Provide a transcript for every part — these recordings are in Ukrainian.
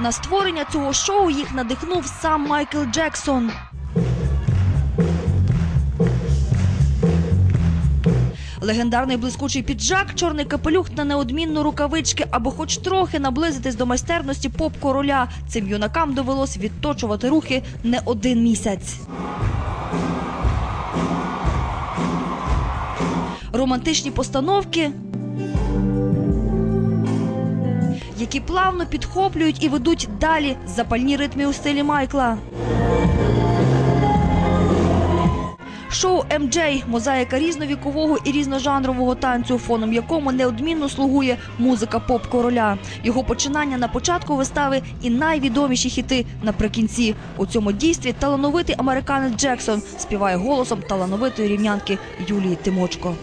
На створення цього шоу їх надихнув сам Майкл Джексон. Легендарний блискучий піджак, чорний капелюх та неодмінно рукавички, аби хоч трохи наблизитись до майстерності поп-короля. Цим юнакам довелось відточувати рухи не один місяць. Романтичні постановки, які плавно підхоплюють і ведуть далі запальні ритми у стилі Майкла. Шоу «МД» – мозаїка різновікового і різножанрового танцю, фоном якому неодмінно слугує музика поп-короля. Його починання на початку вистави і найвідоміші хіти наприкінці. У цьому дійстві талановитий американець Джексон співає голосом талановитої рівнянки Юлії Тимочко.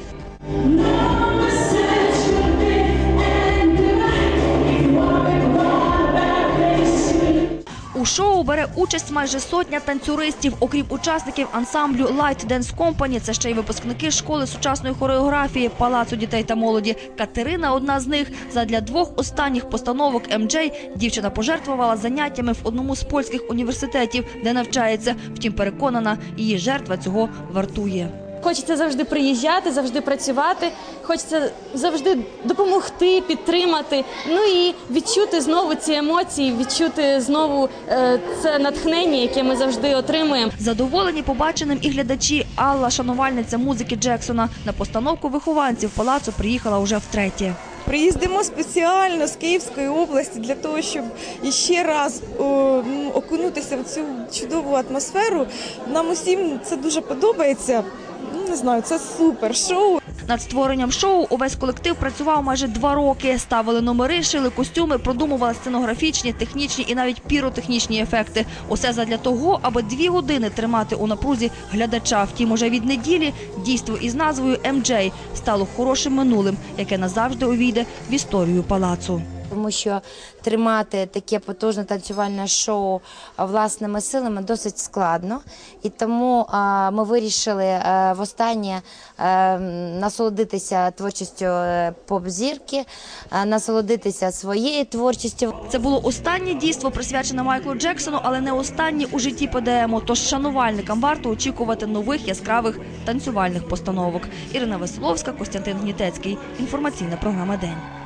У шоу бере участь майже сотня танцюристів, окрім учасників ансамблю Light Dance Company, Це ще й випускники школи сучасної хореографії Палацу дітей та молоді. Катерина одна з них. Задля двох останніх постановок МД дівчина пожертвувала заняттями в одному з польських університетів, де навчається. Втім, переконана, її жертва цього вартує. Хочеться завжди приїжджати, завжди працювати. Хочеться завжди допомогти, підтримати. Ну і відчути знову ці емоції, відчути знову е, це натхнення, яке ми завжди отримуємо. Задоволені побаченим і глядачі Алла, шанувальниця музики Джексона, на постановку вихованців палацу приїхала уже втретє. Приїздимо спеціально з Київської області для того, щоб іще раз ну, окунутися в цю чудову атмосферу. Нам усім це дуже подобається. Не знаю, це супер шоу. Над створенням шоу увесь колектив працював майже два роки. Ставили номери, шили костюми, продумували сценографічні, технічні і навіть піротехнічні ефекти. Усе задля того, аби дві години тримати у напрузі глядача. Втім, уже від неділі дійство із назвою «МД» стало хорошим минулим, яке назавжди увійде в історію палацу. Тому що тримати таке потужне танцювальне шоу власними силами досить складно. І тому ми вирішили востаннє насолодитися творчістю е, поп-зірки, насолодитися своєю творчістю. Це було останнє дійство, присвячене Майклу Джексону, але не останнє у житті ПДМу. Тож шанувальникам варто очікувати нових яскравих танцювальних постановок. Ірина Веселовська, Костянтин Гнітецький. Інформаційна програма День.